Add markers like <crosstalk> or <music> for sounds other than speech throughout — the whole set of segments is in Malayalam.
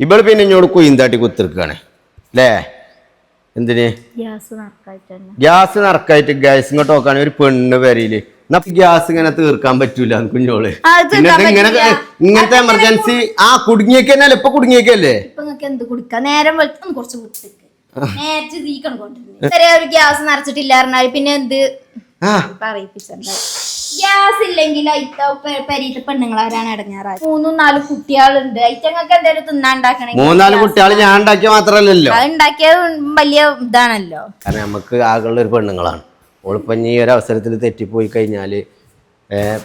ഇവൾ പിന്നെ ഇങ്ങോട്ട് കുയിന്താട്ടി കുത്തിരിക്കാണ്. അല്ലേ എന്തിന്? ഗ്യാസ് നറക്കായിട്ട് ഗ്യാസ് ഇങ്ങോട്ട് നോക്കാണ് ഒരു പെണ്ണ് വരയിൽ ഗ്യാസ് ഇങ്ങനെ തീർക്കാൻ പറ്റൂല കുഞ്ഞോൾ ഇത് ഇങ്ങനെ. ഇങ്ങനത്തെ എമർജൻസി ആ കുടുങ്ങിയൊക്കെ ഇപ്പൊ കുടുങ്ങിയൊക്കെയല്ലേ നേരം കുറച്ച് നേരത്തെ തീക്കണം കൊണ്ടിരുന്നു ഗ്യാസ് നിറച്ചിട്ടില്ല പിന്നെ എന്ത്? ആ. പറയിപ്പിച്ചിട്ടുണ്ടായി ഗ്യാസ് ഇല്ലെങ്കിൽ അയിത്ത പെണ്ണുങ്ങൾ പെണ്ണുങ്ങളാരാണ് ഇടങ്ങാറായി മൂന്നും നാലും കുട്ടികളുണ്ട്. അയിറ്റങ്ങൾക്ക് എന്തായാലും തിന്നാണ്ടാക്കണേ മൂന്നാൽ കുട്ടികൾ ഞാൻ ഉണ്ടാക്കിയ മാത്രല്ലല്ലോ. അത് ഉണ്ടാക്കിയത് വലിയ ഇതാണല്ലോ. കാരണം നമുക്ക് ആകെയുള്ള ഒരു പെണ്ണുങ്ങളാണ്. ഓളിപ്പം ഇനി ഈ ഒരു അവസരത്തിൽ തെറ്റിപ്പോയി കഴിഞ്ഞാൽ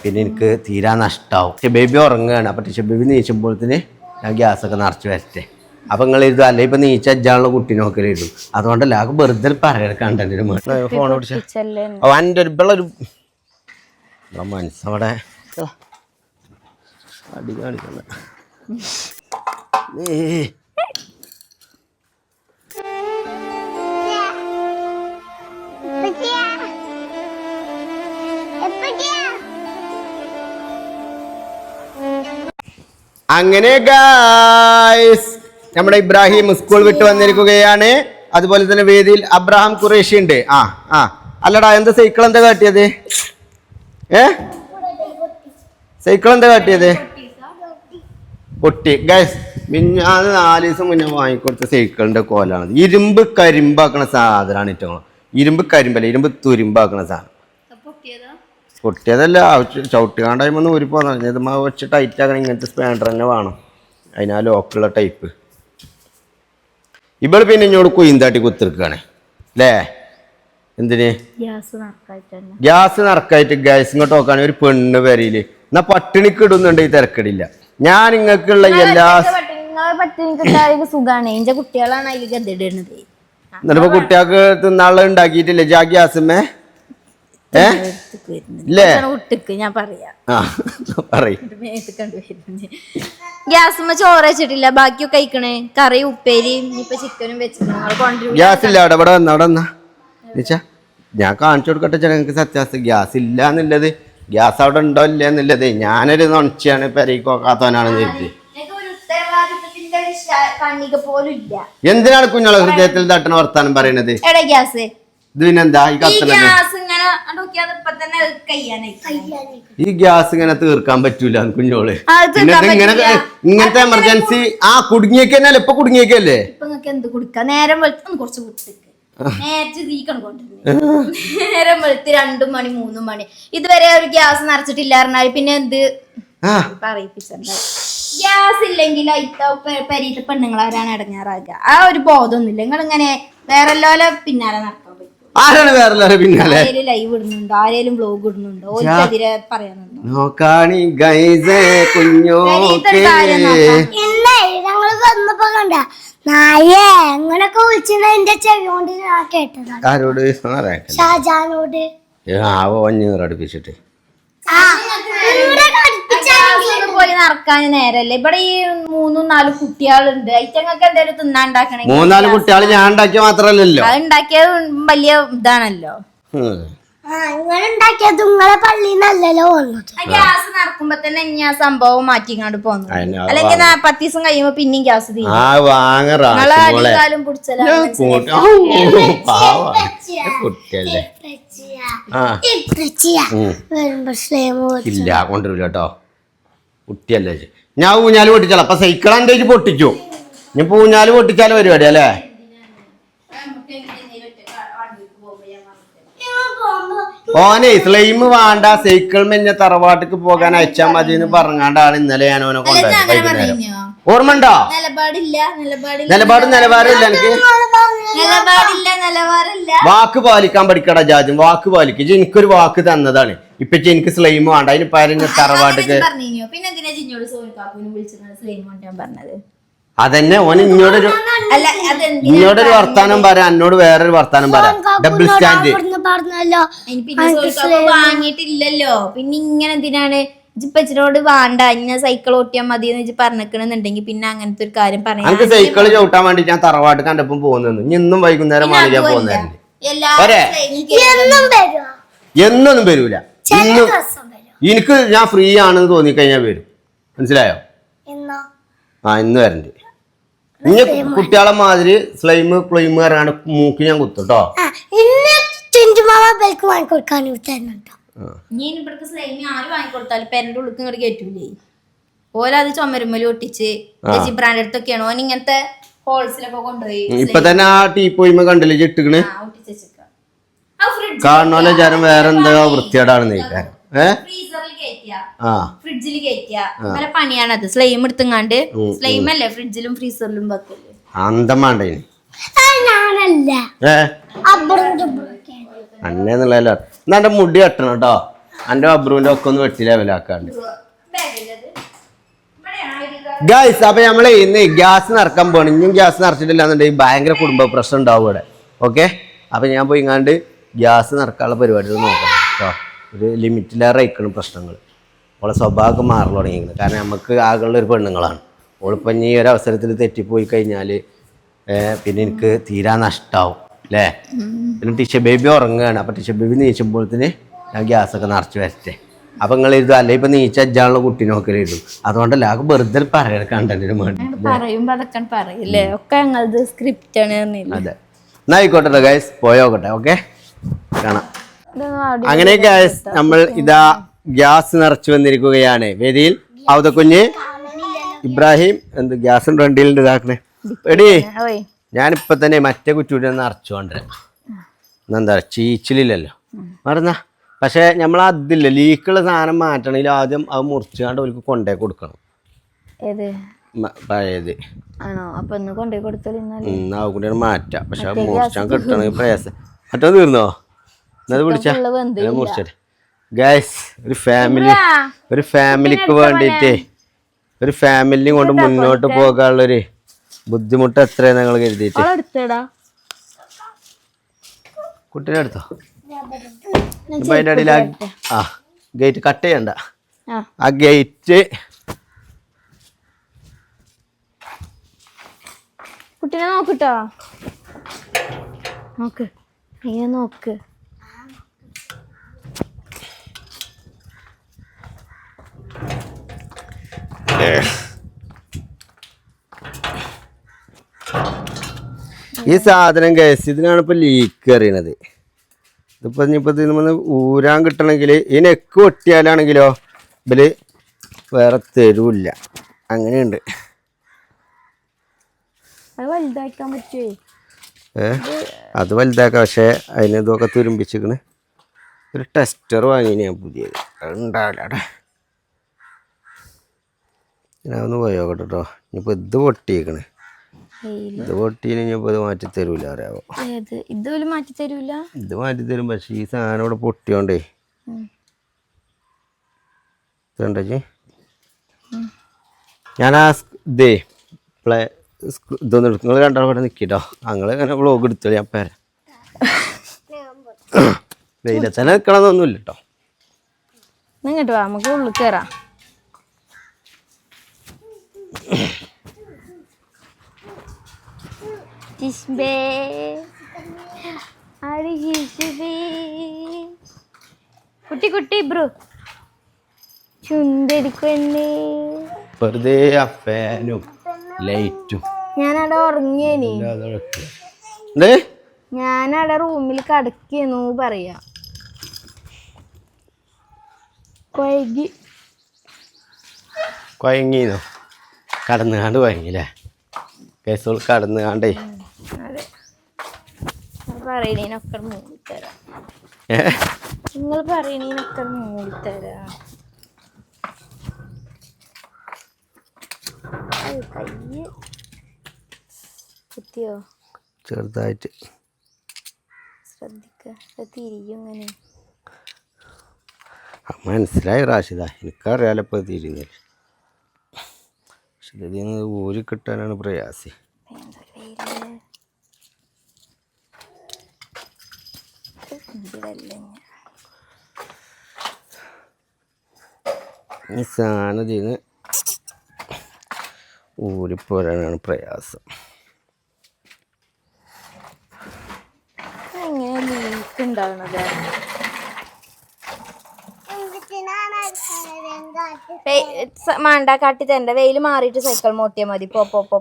പിന്നെ എനിക്ക് തീരാ നഷ്ടാവും. പക്ഷെ ബേബി ഉറങ്ങുകയാണ്. അപ്പൊ ടിഷ ബേബി നീച്ചുമ്പോഴത്തിന് ഞാൻ ഗ്യാസൊക്കെ നിറച്ച് വരട്ടെ. അപ്പം നിങ്ങൾ ഇത് അല്ലെ ഇപ്പം നീച്ച അജ്ജാനുള്ള കുട്ടി ഇരുന്നു അതുകൊണ്ടല്ല ആ വെറുതെ പറയണ കണ്ടന്റിന് ഫോൺ പിടിച്ച അവന്റെ ഒരു ഇവളൊരു അടി കാണിക്കണ്ട ഏ. അങ്ങനെ ഗായ്സ് നമ്മുടെ ഇബ്രാഹിം സ്കൂൾ വിട്ട് വന്നിരിക്കുകയാണ്. അതുപോലെ തന്നെ വേദിയിൽ അബ്രഹാം ഖുറേഷി ഉണ്ട്. ആ ആ. അല്ലടാ എന്താ സൈക്കിൾ എന്താ കാട്ടിയത്? ഏ? സൈക്കിൾ എന്താ കാട്ടിയത്? പൊട്ടി. ഗൈസ് മിഞ്ഞാന്ന് നാല് ദിവസം മുന്നേ വാങ്ങിക്കൊടുത്ത സൈക്കിളിന്റെ കോലാണ് ഇരുമ്പ് കരിമ്പാക്കണ സാധനമാണ് ഏറ്റവും ഇരുമ്പ് കരിമ്പല്ല? ഇരുമ്പ് തുരുമ്പാക്കണ സാധനം. പൊട്ടിയതല്ല ചവിട്ടുകാണ്ടായ്മ ഒരു പോന്ന ഇത് വെച്ച് ടൈറ്റ് ആക്കണം ഇങ്ങനത്തെ സ്പാൻഡർ തന്നെ വേണം. അതിനാ ലോക്കുള്ള ടൈപ്പ് ഇവൾ പിന്നെ ഇങ്ങോട്ട് കുയിന്താട്ടി കുത്തിരിക്കുകയാണ് അല്ലേ എന്തിന്? ഗ്യാസ് നറക്കായിട്ട് ഗ്യാസ് ഇങ്ങോട്ട് നോക്കാൻ ഒരു പെണ്ണ് വരയിൽ. എന്നാ പട്ടിണിക്ക് ഇടുന്നുണ്ട് ഈ തിരക്കിടില്ല. ഞാൻ നിങ്ങൾക്കുള്ള എല്ലാ എന്നിട്ട് സുഖാണ്. എന്റെ കുട്ടികളാണ് അതിൽ ഗതിടുന്നത് എന്നിട്ടിപ്പോ കുട്ടികൾക്ക് തിന്നാളെ ഉണ്ടാക്കിയിട്ടില്ലേ? ജാ ഗ്യാസുമേ ഗ്യാസുമ്മ ചോറ് വെച്ചിട്ടില്ല ബാക്കിയൊക്കെ കഴിക്കണേ. കറി ഉപ്പേരി ഇപ്പൊ ചിക്കനും വെച്ചിട്ടുണ്ട് ഗ്യാസ് ഇല്ല അവിടെ വന്ന അവിടെ വന്നാ. എന്നുവെച്ചാ ഞാൻ കാണിച്ചു കൊടുക്കട്ടെ ജനങ്ങൾക്ക് സത്യാവസ്ഥ. ഗ്യാസ് ഇല്ല എന്നുള്ളത് ഗ്യാസ് അവിടെ ഉണ്ടോ ഇല്ല എന്നുള്ളത് ഞാനൊരു നൊണച്ചിയാണ് പെരയ്ക്ക് നോക്കാത്തവനാണെന്ന് കരുതി എന്തിനാണ് കുഞ്ഞോളെ ഹൃദയത്തിൽ തട്ടണ വർത്താനം പറയണത്? ഇത് പിന്നെന്താ ഈ കയ്യാനായി. ഈ ഗ്യാസ് ഇങ്ങനെ തീർക്കാൻ പറ്റൂല കുഞ്ഞോൾ ഇങ്ങനെ. ഇങ്ങനത്തെ എമർജൻസി ആ കുടുങ്ങിയൊക്കെ ഇപ്പൊ കുടുങ്ങിയൊക്കെ അല്ലേ നിങ്ങക്ക് എന്ത് കുടിക്കാം? നേരം വെളുത്ത് കുറച്ച് വിട്ടിക്ക് നേരത്തെ തീക്കണം കൊണ്ടിരുന്നു നേരം വെളുത്ത് രണ്ടും മണി മൂന്നും മണി. ഇതുവരെ ഒരു ഗ്യാസ് നിറച്ചിട്ടില്ല പറഞ്ഞാൽ പിന്നെ എന്ത്? ഗ്യാസ് ഇല്ലെങ്കിൽ പരീത്ത പെണ്ണുങ്ങൾ ആരാണ് ഇടങ്ങാറാക്കുക ആ ഒരു ബോധമൊന്നുമില്ല. നിങ്ങൾ ഇങ്ങനെ വേറെ പിന്നാലെ നടക്കാൻ പറ്റും. ആരാണ് വേറെ പിന്നാലെ? ലൈവ് ഇടുന്നുണ്ടോ? ആരേലും ബ്ലോഗ് ഇടുന്നുണ്ടോ? ഓർക്കെതിരെ പറയാനുണ്ടോ? നോക്കാണി ഗൈസേ കുഞ്ഞോ വന്നപ്പോ കണ്ട നായേ അങ്ങനൊക്കെ വിളിച്ചിട്ട് എന്റെ ചെവി കൊണ്ട് ഞാൻ കേട്ടതാണ്. ആരോട്? ആരാ ഷാജാനോട്. ആവോ അഞ്ഞൂറ് പോയി നടക്കാൻ നേരല്ലേ? ഇവിടെ ഈ മൂന്നും നാലും കുട്ടികളുണ്ട്. ഐറ്റങ്ങൾക്ക് എന്തായാലും തിന്നാണ്ടാക്കണെങ്കിൽ മൂന്നാൽ കുട്ടികൾ ഞാൻ ഉണ്ടാക്കിയ മാത്രല്ലല്ലോ. അത് ഉണ്ടാക്കിയത് വലിയ ഇതാണല്ലോ. നിങ്ങളെ വന്നത് ആ ഗ്യാസ് നടക്കുമ്പോ തന്നെ ഞാൻ സംഭവം മാറ്റിങ്ങാണ്ട് പോന്നു. അതിന് അത് അല്ലെങ്കിൽ നാ- പത്ത് ദിവസം കഴിയുമ്പോ പിന്നെയും ഗ്യാസ് തീരും. ആ നിങ്ങളെ അടിക്കാലും പിടിച്ചല്ലോ. കുട്ടിയല്ലേ. ആ. ഉം. വരുമ്പോ സ്ലേമ ഇല്ല കൊണ്ടുവരില്ല കേട്ടോ. കുട്ടിയല്ലേ. ഇത്. ഞാൻ ഊഞ്ഞാൽ പൊട്ടിച്ചാലോ അപ്പൊ സൈക്കിൾ കയ്യിൽ പൊട്ടിച്ചു ഞാൻ ഊഞ്ഞാൽ പൊട്ടിച്ചാലോ പരിപാടി അല്ലേ? ഓനെ സ്ലൈം വേണ്ട സൈക്കിൾ മെഞ്ഞ തറവാട്ടിക്ക് പോകാൻ അയച്ചാ മതി എന്ന് പറഞ്ഞാണ്ടാണ് ഇന്നലെ ഞാൻ ഓനെ കൊണ്ടുപോയത് വൈകുന്നേരം. ഓർമ്മ ഉണ്ടോ നിലപാട് നിലപാടില്ല നിലവാരമില്ല. എനിക്ക് വാക്ക് പാലിക്കാൻ പഠിക്കടാ ജാജും വാക്ക് പാലിക്കും. എനിക്കൊരു വാക്ക് തന്നതാണ്. ഇപ്പൊ എനിക്ക് സ്ലൈം വേണ്ട അതിന് പരഞ്ഞ തറവാട്ടിക്ക് പിന്നെ അതന്നെ ഓൻ ഇങ്ങോട്ടൊരു അല്ല വർത്താനം പറയാം എന്നോട് വേറൊരു വർത്താനം പറ ഡബിൾ സ്റ്റാൻഡ്. പറഞ്ഞല്ലോ. വാങ്ങിയിട്ടില്ലല്ലോ. പിന്നെ ഇങ്ങനെ എന്തിനാണ്? ഇപ്പച്ചിനോട് വേണ്ട ഇന്ന സൈക്കിൾ ഓട്ടിയാൽ മതി എന്ന് വെച്ച് പറഞ്ഞിക്കണെന്നുണ്ടെങ്കിൽ പിന്നെ അങ്ങനത്തെ ഒരു കാര്യം പറയാം എനിക്ക് സൈക്കിൾ ചവിട്ടാൻ വേണ്ടി ഞാൻ തറവാട്ട് കണ്ടപ്പം പോകുന്നു ഇനി ഇന്നും വൈകുന്നേരം ആണ് ഞാൻ പോകുന്നതല്ലേ എന്നൊന്നും വരൂല. ഇന്നും എനിക്ക് ഞാൻ ഫ്രീ ആണെന്ന് തോന്നിക്കഴിഞ്ഞാൽ വരും. മനസ്സിലായോ? എന്നോ? ആ ഇന്ന് വരണ്ട്. ഇനി കുട്ടികളെ മാതിരി സ്ലൈമ് പ്ലൈമ് പറഞ്ഞാണ് മൂക്ക് ഞാൻ കുത്തും കേട്ടോ ഇനി ഇവിടേക്ക് സ്ലൈമി ആര് വാങ്ങിക്കൊടുത്താലും പെരന്റെ ഉള്ളിൽ ഇങ്ങോട്ട് കയറ്റൂലേ ഓലത് ചുമരുമ്മൽ ഒട്ടിച്ച് ജിബ്രാന്റെ അടുത്തൊക്കെയാണ് ഓൻ ഇങ്ങനത്തെ ഹോൾസിലൊക്കെ കൊണ്ടുപോയി ഇപ്പൊ തന്നെ ആ ടീ പോയിമ കണ്ടില്ലേ കാണുന്ന വിചാരം വേറെ എന്താ നീക്കാൻ ഫ്രിഡ്ജിൽ കയറ്റിയ. പണിയാണത്. സ്ലൈം എടുത്തുങ്ങാണ്ട് സ്ലൈം അല്ലേ ഫ്രിഡ്ജിലും ഫ്രീസറിലും വെക്കൽ? അന്തമാണ്ടേ ഞാനല്ല. അബ്രൂന്റെ അന്നേന്നുള്ളല്ലോ എന്നാ എന്റെ മുടി വെട്ടണം കേട്ടോ. എന്റെ അബ്രുവിന്റെ ഒക്കെ ഒന്ന് വെട്ടി ലെവലാക്കാണ്ട്. ഗായ്സ് അപ്പൊ നമ്മളെ ഇന്ന് ഗ്യാസ് നിറക്കാൻ പോകണം ഇനിയും ഗ്യാസ് നിറച്ചിട്ടില്ല എന്നുണ്ടെങ്കിൽ ഭയങ്കര കുടുംബ പ്രശ്നം ഉണ്ടാവും ഇവിടെ. ഓക്കെ അപ്പൊ ഞാൻ പോയി ഇങ്ങാണ്ട് ഗ്യാസ് നിറക്കാനുള്ള പരിപാടികൾ നോക്കാം കേട്ടോ. ഒരു ലിമിറ്റിലേറെ അയക്കണം പ്രശ്നങ്ങൾ. ഓളെ സ്വഭാവമൊക്കെ മാറി തുടങ്ങിയിരിക്കുന്നത് കാരണം നമുക്ക് ആകെയുള്ള ഒരു പെണ്ണുങ്ങളാണ്. ഓളിപ്പം ഇനി ഈ ഒരു അവസരത്തിൽ തെറ്റിപ്പോയി കഴിഞ്ഞാൽ പിന്നെ എനിക്ക് തീരാ നഷ്ടമാവും അല്ലേ പിന്നെ ടിഷ ബേബി ഉറങ്ങുകയാണ്. അപ്പം ടിഷ ബേബി നീച്ചുമ്പോഴത്തേന് ഞാൻ ഗ്യാസൊക്കെ നിറച്ച് വരട്ടെ. അപ്പം നിങ്ങൾ ഇത് അല്ലെ ഇപ്പം നീച്ച അജ്ജാനുള്ള കുട്ടി നോക്കലിരുന്നു. അതുകൊണ്ടല്ല ആകെ വെറുതെ പറയണ കണ്ടന്റിന് വേണ്ടി പറയുമ്പോൾ അതൊക്കെ പറയില്ലേ ഒക്കെ ഞങ്ങളത് സ്ക്രിപ്റ്റ് ആണ് അതെ. എന്നാ ആയിക്കോട്ടെ ഗൈസ് പോയോക്കട്ടെ ഓക്കെ കാണാം. അങ്ങനെ ഗ്യാസ് നമ്മൾ ഇതാ ഗ്യാസ് നിറച്ചു വന്നിരിക്കുകയാണ്. വേദിയിൽ അവത കുഞ്ഞ് ഇബ്രാഹിം എന്ത് ഗ്യാസ് വണ്ടിയിലുണ്ട് ഇതാക്കണേ? എടി ഞാനിപ്പോ തന്നെ മറ്റേ കുറ്റിയുടെ നിറച്ചു കൊണ്ടുവരാം. എന്താ ചീച്ചിലില്ലല്ലോ. മറന്ന? പക്ഷെ നമ്മൾ അതില്ല ലീക്കുള്ള സാധനം മാറ്റണമെങ്കിൽ ആദ്യം അത് മുറിച്ചാണ്ട് അവർക്ക് കൊണ്ടേ കൊടുക്കണം. പഴയത്. ആണോ? അപ്പൊ ഒന്ന് കൊണ്ടുപോയി കൊടുത്താൽ മാറ്റാം. പക്ഷെ മുറിച്ചാൻ കിട്ടണമെങ്കിൽ പ്രയാസം. മറ്റോ തീർന്നോ? മുറിച്ചേ ഗൈസ് ഒരു ഫാമിലി ഒരു ഫാമിലിക്ക് വേണ്ടിയിട്ട് ഒരു ഫാമിലി കൊണ്ട് മുന്നോട്ട് പോകാനുള്ളൊരു ബുദ്ധിമുട്ട് എത്രയാണ് നിങ്ങൾ കരുതിയിട്ട്? എടുത്തേടാ. കുട്ടീനെ എടുത്തോ? അതിന്റെ അടിയിൽ ആ ഗേറ്റ് കട്ട് ചെയ്യണ്ട. ആ. ആ ഗേറ്റ് കുട്ടീനെ നോക്കിട്ടോ നോക്ക്. നോക്ക്. ഈ സാധനം കേസ് ഇതിനാണ് ഇപ്പൊ ലീക്ക് അറിയണത് ഇതിപ്പോ ഇനിയിപ്പോ ഇതിൽ നിന്ന് ഊരാൻ കിട്ടണമെങ്കിൽ ഈ നെക്ക് പൊട്ടിയാലാണെങ്കിലോ ഇവർ വേറെ തരൂല്ല. അങ്ങനെയുണ്ട്. അത് ഏ? വലുതാക്കാം പക്ഷെ അതിന് ഇതൊക്കെ തുരുമ്പിച്ചിരിക്കണ്. ഒരു ടെസ്റ്റർ വാങ്ങി ഞാൻ പുതിയത്. ഉണ്ടാവില്ല ഞാൻ ഒന്ന് പോയോ കേട്ടോ ഇനിയിപ്പോൾ ഇത് പൊട്ടിയേക്കണ്. ഇത് പൊട്ടീനെ ഇനിയിപ്പോൾ ഇത് മാറ്റി തരൂല അറിയാവോ? ഏത്? ഇതുപോലും മാറ്റി തരൂല? ഇത് മാറ്റി തരും പക്ഷേ ഈ സാധനം ഇവിടെ പൊട്ടിയോണ്ടേ. ഇതുണ്ടേ ഞാൻ ആ ഇതേ പ്ലേ ഇതൊന്നും എടുക്കും നിങ്ങൾ രണ്ടാളും ഇവിടെ നിൽക്കിട്ടോ ഞങ്ങൾ ഇങ്ങനെ വ്ളോഗ് എടുത്തോളി ഞാൻ പേര <coughs> വെയിലത്തന്നെ നിൽക്കണമെന്നൊന്നുമില്ല കേട്ടോ ഇങ്ങോട്ട് വാ നമുക്ക് ഉള്ളിൽ കയറാം ആര് കുട്ടി കുട്ടി ബ്രോ. ചുന്തരിക്കണ്ണേ വെറുതെ ആ ഫാനും ലൈറ്റും. ഞാനവിടെ ഉറങ്ങിയേനി. എന്തേ ഞാനവിടെ റൂമിൽ കിടക്കുന്നു പറയാ. കൊയകി. കുഴങ്ങിന്നോ കടന്നുകാണ്ട് കുഴങ്ങില്ലേ കേസുകൾ കടന്നുകാണ്ടേ. പറയണീനൊക്കെ മൂടിത്തരാം. നിങ്ങൾ പറയണീനൊക്കെ മൂടിത്തരാം. കയ്യ്. കുത്തിയോ? ചെറുതായിട്ട്. ശ്രദ്ധിക്ക. തിരിയും ഇങ്ങനെ. ആ, മനസ്സിലായി റാഷിദ എനിക്കറിയാലപ്പോൾ തിരിയുന്നില്ല പക്ഷെ ഇതിൽ നിന്ന് ഊരി കിട്ടാനാണ് പ്രയാസി എന്തൊരു വെയിൽ ഇത് വെള്ളം ഈ സാധനം ഇതിൽ നിന്ന് ഊരിപ്പോരാനാണ് പ്രയാസം. എങ്ങനെ ലീക്ക് ഉണ്ടാവണത്? എന്തിനാണ് മാണ്ട കാട്ടി തരണ്ട. വെയിൽ മാറിയിട്ട് സൈക്കിൾ മോട്ടിയാ മതി. പോ പോ പോ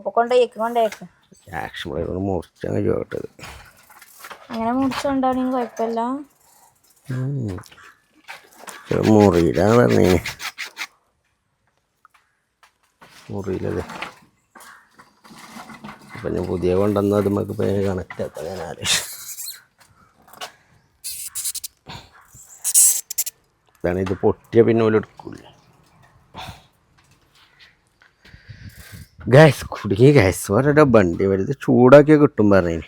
ചോട്ടത് അങ്ങനെ മുറിച്ചുണ്ടാവണെങ്കിൽ കുഴപ്പമില്ല. മുറിയിലാണ് പറഞ്ഞേ. മുറിയിലത്. അപ്പം ഞാൻ പുതിയ കൊണ്ടുവന്നാൽ അത് നമുക്ക് പേര് കണക്റ്റ് ആക്കാം ഞാൻ ആലോചിച്ചു. ഇതാണ് ഇത് പൊട്ടിയ പിന്നെ പോലും എടുക്കൂല. ഗ്യാസ് കുടുങ്ങി ഗ്യാസ് ഓരോ വണ്ടി വരുത്. ചൂടാക്കിയാൽ കിട്ടും പറഞ്ഞു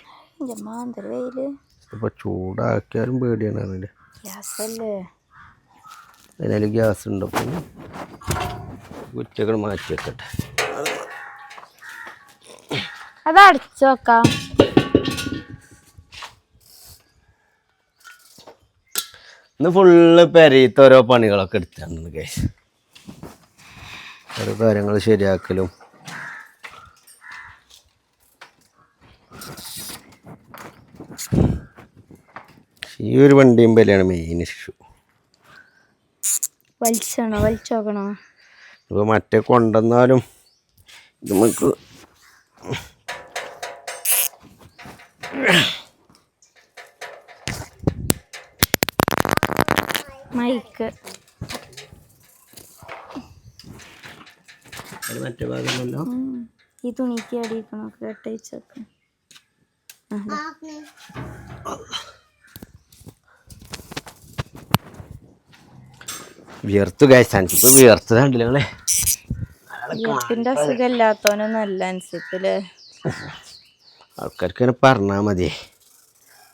ഇപ്പൊ ചൂടാക്കിയാലും പേടിയാണ് അല്ലേ അതിനാല് ഗ്യാസ് ഉണ്ട്. അപ്പം കുറ്റകൾ മാറ്റി വെക്കട്ടെ. അത് അടച്ചു വെക്കാം. ഇന്ന് ഫുള്ള് പെരയത്ത് ഓരോ പണികളൊക്കെ എടുത്താണ് കേസ് ഓരോ കാര്യങ്ങൾ ശരിയാക്കലും. ഈ ഒരു വണ്ടിയും വിലയാണ് മെയിൻ ഇഷ്യൂ വലിച്ചണോ? വലിച്ചോക്കണോ? ഇപ്പോൾ മറ്റേ കൊണ്ടുവന്നാലും നമുക്ക് മൈക്ക്. മറ്റേ ഭാഗമല്ലോ ഈ തുണിക്ക് അടിയിക്കണോ? കെട്ടയച്ചൊക്കെ വിയർത്തു ഗൈസ് അൻസിപ്പ് വിയർത്തു കണ്ടില്ല നിങ്ങളെ? ഈർപ്പിന്റെ അസുഖം ഇല്ലാത്തവനൊന്നും അല്ല അനുസരിച്ചില്ലേ ആൾക്കാർക്ക് ഇങ്ങനെ പറഞ്ഞാൽ മതി.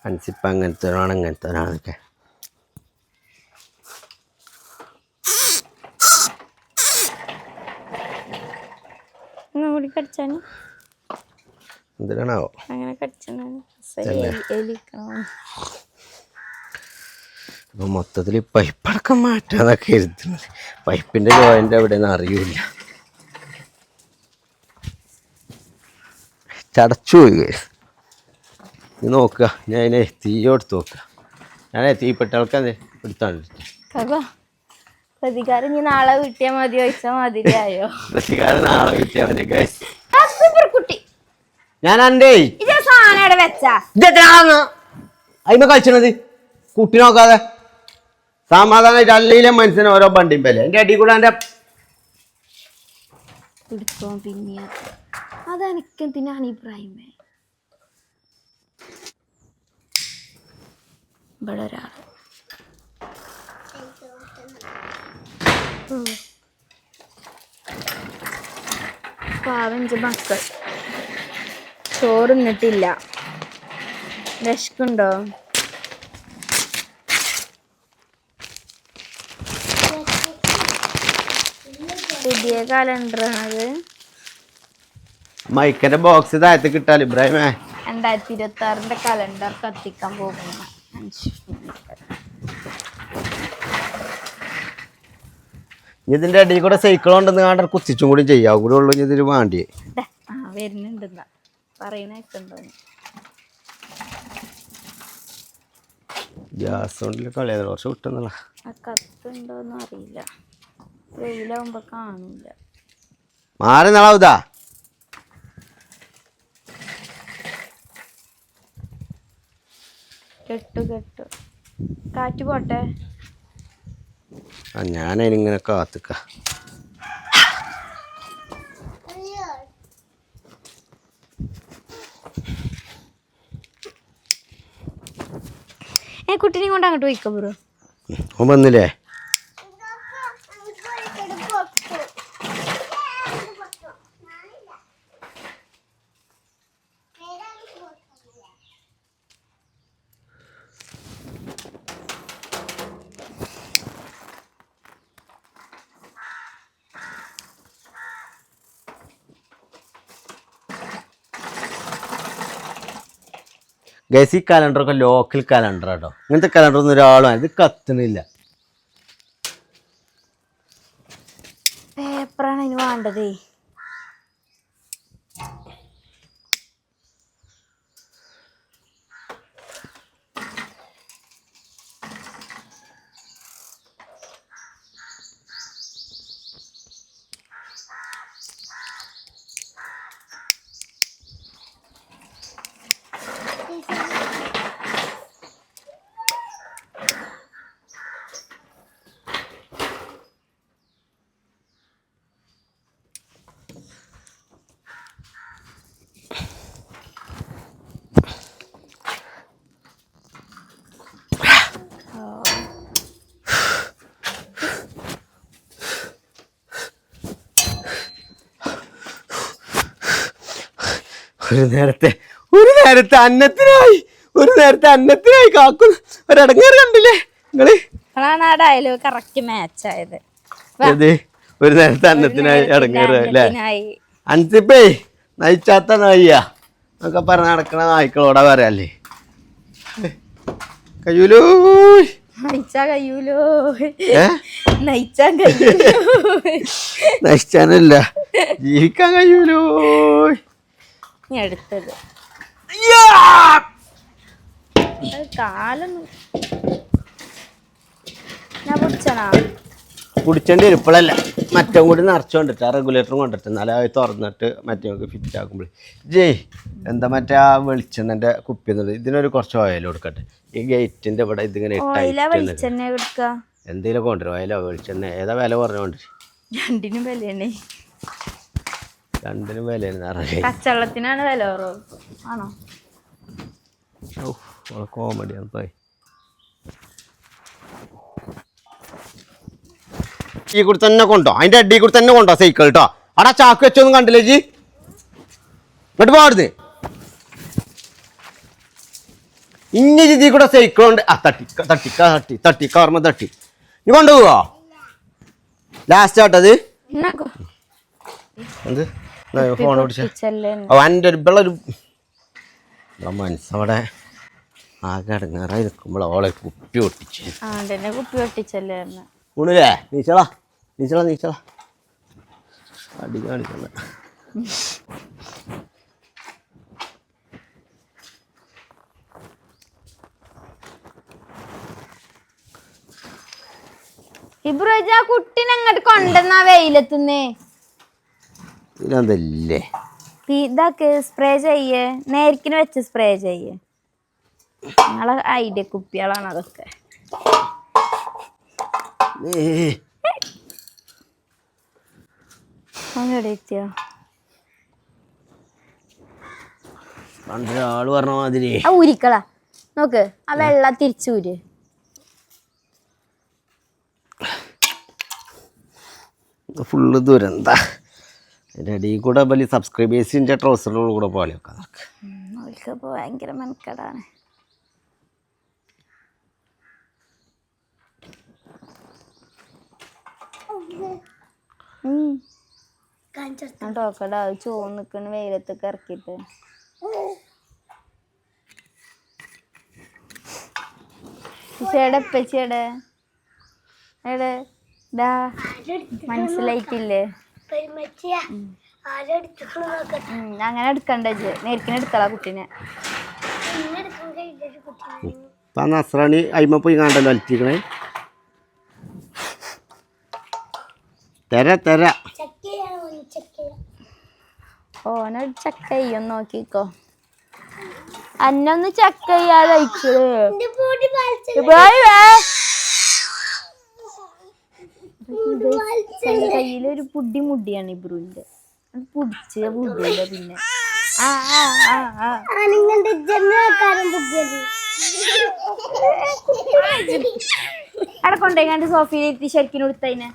അൻസിപ്പ് അങ്ങനത്തെ അങ്ങനത്തെ കൂടി എന്തിനാണാവോ? അങ്ങനെ കടിച്ചാണ് എലിക്കണോ. അപ്പോൾ മൊത്തത്തിൽ പൈപ്പടക്കം മാറ്റാന്നൊക്കെ കരുതുന്നത്. പൈപ്പിന്റെ ജോയിന്റെ എവിടെ നിന്ന് അറിയില്ല. ചടച്ചു പോയി. ഇത് നോക്കുക. ഞാൻ അതിനെ തീയോടുത്ത് നോക്കുക. ഞാനേ തീപ്പെട്ട അതെ എടുത്താണ് പ്രതികാരം ഇനി നാളെ കിട്ടിയാൽ മതി ചോദിച്ചാൽ മതിയായോ പ്രതികാരം നാളെ കിട്ടിയാൽ മതി. കുട്ടി. ഞാൻ ഇത് സാധനം അവിടെ വെച്ചാ? ഇതെത്രയാണെന്ന് അതിമ കളിച്ചണത്. കുട്ടി നോക്കാതെ. സമാധാനമായിട്ട് അല്ലെങ്കിലും മനുഷ്യന് ഓരോ വണ്ടിയും പേലെ. എന്റെ അടി കൂടെ എന്റെ എടുക്കോ പിന്നെ അതെനിക്ക് എന്തിനാണ് ഇബ്രാഹിമേ ഇവിടെ ഒരാൾ. ഉം. പാവഞ്ച് മക്കൾ. ചോറുന്നിട്ടില്ല വിശക്കുണ്ടോ? പുതിയ കലണ്ടറാണത്. മൈക്കന്റെ ബോക്സ് താഴത്ത് കിട്ടാൽ ഇബ്രാഹിമേ? രണ്ടായിരത്തി ഇരുപത്തി ആറിന്റെ കലണ്ടർ കത്തിക്കാൻ പോകുന്ന. ഇതിന്റെ ഇടയിൽ കൂടെ സൈക്കിൾ ഉണ്ടെന്ന് കാണാൻ കുത്തിച്ചും കൂടി ചെയ്യാം. കൂടെ ഉള്ളു ഇതിൽ വേണ്ടി വരുന്നുണ്ടെന്നാ പറയണേക്കുണ്ടോ ഗ്യാസ് കൊണ്ടില്ല കളിയാതെ കുറച്ച് കിട്ടുന്നില്ല കത്തുണ്ടോന്ന് അറിയില്ല. വെയിലാവുമ്പോ മാറി നളാവുതാ? കെട്ടു കെട്ടു. കാറ്റ് പോട്ടെ? ആ ഞാനതിനിങ്ങനെ കാത്തുക്ക. ഏ കുട്ടീനെ കൊണ്ട് അങ്ങോട്ട് പോയിക്കോ ബ്രോ. ഓൻ വന്നില്ലേ? ഗൈസ് കലണ്ടറൊക്കെ ലോക്കൽ കലണ്ടർ കേട്ടോ ഇങ്ങനത്തെ കലണ്ടർ ഒന്നും ഒരാളും ഇത് കത്തണില്ല പേപ്പറാണ് ഇനി വേണ്ടതേ. ഒരു നേരത്തെ ഒരു നേരത്തെ അന്നത്തിനായി ഒരു നേരത്തെ അന്നത്തിനായി കാക്കുന്നു. ഒരടങ്ങേറ് കണ്ടില്ലേ നിങ്ങൾ? ഡയലോഗ് കറക്റ്റ് മാച്ച് ആയത് ഒരു നേരത്തെ അന്നത്തിനായി അടങ്ങേറ് അല്ലേ? അന്നത്തിനായി. അൻസിപ്പേ നയിച്ചാത്ത നായിയാ. എന്നൊക്കെ പറഞ്ഞ നടക്കണ നായ്ക്കളോടാ പറയാല്ലേ. കയ്യൂലൂ. നയിച്ചാ കഴിയൂലോ ഏ? നയിച്ചാ കഴിയൂലോ നയിച്ചാനല്ല ജീവിക്കാൻ കഴിയൂലോ ഇനി അടുത്തത് കാലം ഞാൻ പൊടിച്ചണാ കുടിച്ചേണ്ടി വരും ഇപ്പോഴല്ല മറ്റേ കൂടി നിറച്ചോണ്ടിട്ട് ആ റെഗുലേറ്ററും കൊണ്ടിട്ട്. എന്നാലും അത് തുറന്നിട്ട് മറ്റേ നമുക്ക് ഫിറ്റ് ആക്കുമ്പോൾ ജയ് എന്താ മറ്റേ ആ വെളിച്ചെണ്ണന്റെ കുപ്പി എന്നുള്ളത് ഇതിനൊരു കുറച്ച് ഓയിൽ കൊടുക്കട്ടെ. ഈ ഗേറ്റിന്റെ ഇവിടെ ഇതിങ്ങനെ എന്തെങ്കിലും കൊണ്ടുവരും ഓയിലോ വെളിച്ചെണ്ണ. ഏതാ വില കുറഞ്ഞോണ്ട് രണ്ടിനും വിലയാണ്. രണ്ടിനും വിലയാണ് കച്ചവടത്തിനാണ് വില കുറവ്. ആണോ? കോമഡിയാണ് പോയി ഈ കൂടി തന്നെ കൊണ്ടോ? അതിന്റെ അടി കൂടി തന്നെ കൊണ്ടോ സൈക്കിൾ കേട്ടോ അവിടെ ചാക്ക് വെച്ചൊന്നും കണ്ടില്ലേ ജി ഇങ്ങോട്ട് പോകരുത് ഇനി ഇതിൽ കൂടെ സൈക്കിൾ ഉണ്ട് ആ തട്ടി തട്ടി തട്ടി തട്ടി കവർമ്മ തട്ടി. നീ കൊണ്ടുപോവോ? ലാസ്റ്റ് ആട്ടത് എന്ത്? ഫോൺ ഒരു മനസ്സവിടെ ആകെ നിൽക്കുമ്പോൾ ഓളെ കുപ്പി ഒട്ടിച്ച് കുപ്പി ഒട്ടിച്ചല്ലേ നീച്ചളാ നീച്ചളാ നീച്ചളാ. അടി കാണിക്കണ്ട. ഇബ്രോജ് കുട്ടീനെ അങ്ങോട്ട് കൊണ്ടുവന്ന വെയിലെത്തുന്നേ? ഇതിനെന്തല്ലേ ഇതാക്ക് സ്പ്രേ ചെയ്യേ. നേരിക്കിന് വെച്ച് സ്പ്രേ ചെയ്യേ. നിങ്ങളെ ഐഡിയ കുപ്പികളാണ് അതൊക്കെ. എത്തിയോ? ആൾ പറഞ്ഞ മാതിരി. ആ ഊരിക്കളാ. നോക്ക് ആ വെള്ള തിരിച്ചൂര് ഫുള്ള് ദുരന്ത. അതിന്റെ കൂടെ വലിയ സബ്സ്ക്രൈബേഴ്സിന്റെ ട്രൗസറിലൂടെ കൂടെ പോലെ വെക്കാം ഭയങ്കര മെനക്കെടാണ്. ടോക്കട ചോന്ന് വെയിലത്തൊക്കെ ഇറക്കിയിട്ട്. ചേടെ എപ്പച്ചേടെ എടെ ഡാ മനസ്സിലായിട്ടില്ലേ? അങ്ങനെ എടുക്കണ്ട നേരിക്കിനെ എടുക്കളാ കുട്ടീനെ. ഇപ്പം നസ്രാണി അയിമ പോയി കാണണ്ടല്ലോ അലറ്റിക്കണേ. തര തര. ചെയ്യാൻ ചെക്ക്. ചെയ്യാം ഓനൊരു ചക്ക ചെയ്യും നോക്കിക്കോ. അന്നൊന്ന് ചക്ക ചെയ്യാതെ അയച്ചത് വലിച്ച കയ്യിലൊരു പുടി മുടിയാണ് ഇബ്രുവിന്റെ അത് പുടിച്ച് പുടിയില്ല പിന്നെ. അവിടെ കൊണ്ടേക്കാണ്ട് സോഫയിൽ ഇരുത്തി ശരിക്കും കൊടുത്തതിനെ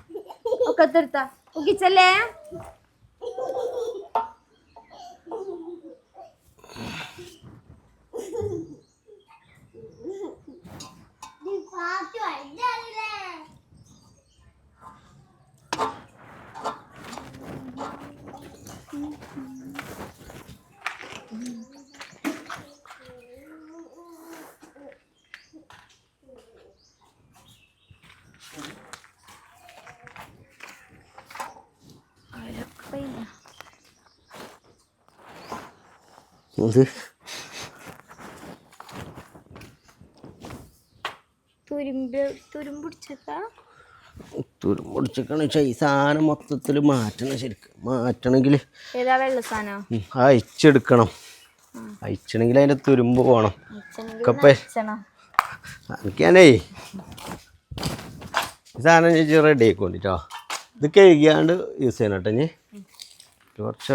ഒക്കെ തീർത്താ. ഒക്കിച്ചല്ലേ Thank തുരുമ്പ് തുരുമ്പുടിച്ചേക്കാ തുരുമ്പൊടിച്ചിക്കണ വെച്ചാൽ ഈ സാധനം മൊത്തത്തിൽ മാറ്റണം ശരിക്കും. മാറ്റണമെങ്കിൽ അയച്ചെടുക്കണം അയച്ചണമെങ്കിൽ അതിന്റെ തുരുമ്പ് പോണം കപ്പേ എനിക്കാണേ ഈ സാധനം ചേച്ചി റെഡി ആയിക്കോണ്ടിട്ടോ. ഇത് കഴുകിയാണ്ട് യൂസ് ചെയ്യണം കേട്ടോ ഇനി. കുറച്ച്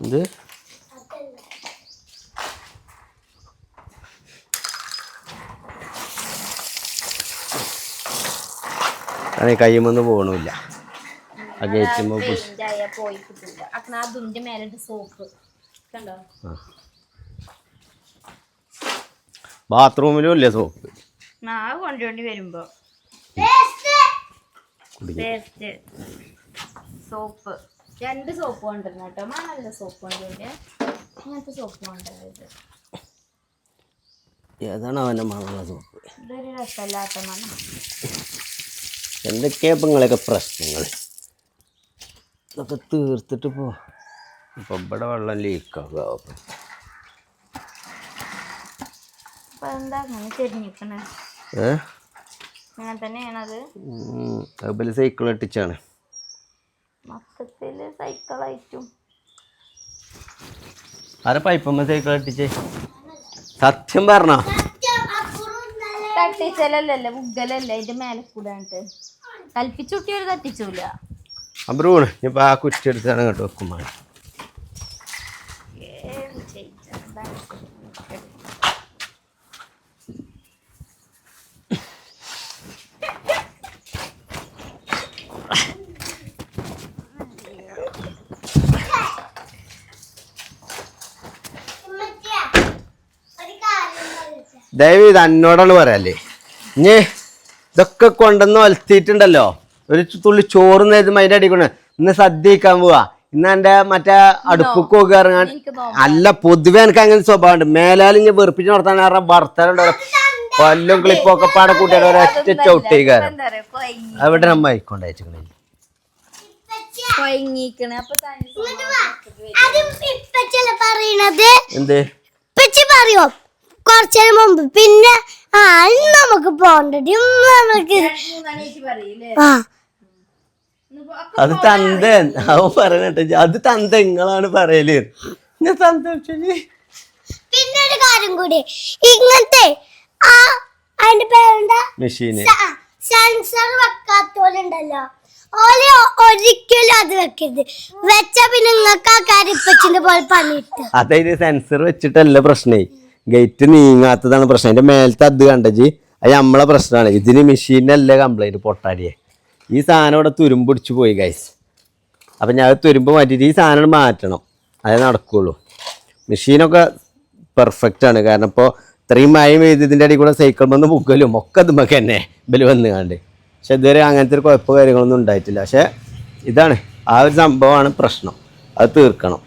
ഇത് അതെ കയ്യുമൊന്നും ആ പോയി കിട്ടില്ല അപ്പൊ മേലെ സോപ്പ്. കണ്ടോ? ബാത്റൂമിലും ഇല്ല സോപ്പ്? നാവ് കൊണ്ടുവേണ്ടി വരുമ്പോ. Paste soap. രണ്ട് സോപ്പ് കൊണ്ടുവരണം കേട്ടോ. മാ നല്ല സോപ്പ് കൊണ്ടുവരേ ഇങ്ങനത്തെ സോപ്പ് കൊണ്ടുവരരുത്. ഏതാണ് അവന്റെ മണമുള്ള സോപ്പ്? ഇതൊരു രസമല്ലാത്ത മണം. എന്തൊക്കെയാ ഇപ്പം നിങ്ങളെയൊക്കെ പ്രശ്നങ്ങൾ ഇതൊക്കെ തീർത്തിട്ട് പോ. ഇപ്പം ഇവിടെ വെള്ളം ലീക്കാകുക അപ്പൊ എന്താ അങ്ങനെ ചെരിഞ്ഞിക്കണേ ഏ? അങ്ങനെ തന്നെയാണത് ഉം, അതുപോലെ സൈക്കിൾ ഒട്ടിച്ചാണ് സൈക്കിളായിട്ടും ആരെ പൈപ്പമ്മ സൈക്കിൾ ഒട്ടിച്ചേ സത്യം പറഞ്ഞോ? തട്ടിച്ചലല്ലല്ലേ ഉഗ്ഗലല്ലേ അതിന്റെ മേലെ കൂടാണ്ട് കൽപ്പിച്ചുട്ടി ഒരു തട്ടിച്ചൂല അബ്രൂണ് ഇപ്പം ആ കുറ്റി എടുത്താണ് കേട്ടോ വെക്കുമ്പോൾ. ദയവ് ഇത് അന്നോടാണ് പറയല്ലേ? ഇനി ഇതൊക്കെ കൊണ്ടുവന്ന് ഒലത്തിയിട്ടുണ്ടല്ലോ. ഒരു തുള്ളി ചോറ് നേരം അതിന്റെ അടി കൊണ്ട് ഇന്ന് സദ്യ കഴിക്കാൻ പോവാ. ഇന്ന് എന്റെ മറ്റേ അടുപ്പൊക്കെ ഒക്കെ ഇറങ്ങാൻ അല്ല പൊതുവെ എനിക്ക് അങ്ങനെ സ്വഭാവമുണ്ട്. മേലാലും ഞാൻ വെറുപ്പിച്ച് നടത്താൻ കാരണം ഭർത്താനുണ്ടോ കൊല്ലും ക്ലിപ്പൊക്കെ പാടെ കൂട്ടിയാൽ ഒരൊറ്റ ചവിട്ടി കാരണം അവിടെ നമ്മ ആയിക്കൊണ്ടയച്ചിക്കണേ പറയണത്? എന്ത്? പറയോ? കുറച്ചേരം മുമ്പ്. പിന്നെ ആ ഇന്ന് നമുക്ക് പോണ്ടടി ഇന്ന് നമുക്ക് പറയില്ലേ? ആ. അത് തന്ത അവൻ പറയണട്ടെ അത് തന്ത നിങ്ങളാണ് പറയൽ. ഞാൻ തന്ത പിന്നെ ഒരു കാര്യം കൂടി. ഇങ്ങനത്തെ ആ അതിന്റെ പേരെന്താ? മെഷീന്. സെൻസർ വെക്കാത്തോലുണ്ടല്ലോ. ഓലെ ഒരിക്കലും അത് വെക്കരുത്. വെച്ച പിന്നെ നിങ്ങൾക്ക് ആ കരിപ്പച്ചിന്റെ പോലെ പണിയിട്ട് അതായത് സെൻസർ വെച്ചിട്ടല്ല പ്രശ്നേ. ഗേറ്റ് നീങ്ങാത്തതാണ് പ്രശ്നം. അതിന്റെ മേലത്തെ അത് കണ്ടജി അത് നമ്മളെ പ്രശ്നമാണ്. ഇതിന് മെഷീനല്ല കംപ്ലൈന്റ് പൊട്ടാടിയെ. ഈ സാധനം ഇവിടെ തുരുമ്പ് പോയി ഗൈസ് അപ്പം ഞാൻ തുരുമ്പ് മാറ്റിയിട്ട് ഈ സാധനം മാറ്റണം. അതേ നടക്കുകയുള്ളൂ മെഷീനൊക്കെ പെർഫെക്റ്റ് ആണ്. കാരണം ഇപ്പോൾ ഇത്രയും മഴ പെയ്ത് ഇതിന്റെ അടിയിൽ കൂടെ സൈക്കിൾ വന്ന് മുക്കലും ഒക്കെ ഇതുമൊക്കെ തന്നെ ഇവൽ വന്ന് കണ്ട്. പക്ഷെ ഇതുവരെ അങ്ങനത്തെ ഒരു കുഴപ്പമോ കാര്യങ്ങളൊന്നും ഉണ്ടായിട്ടില്ല. പക്ഷേ ഇതാണ്. ആ ഒരു സംഭവമാണ് പ്രശ്നം. അത് തീർക്കണം.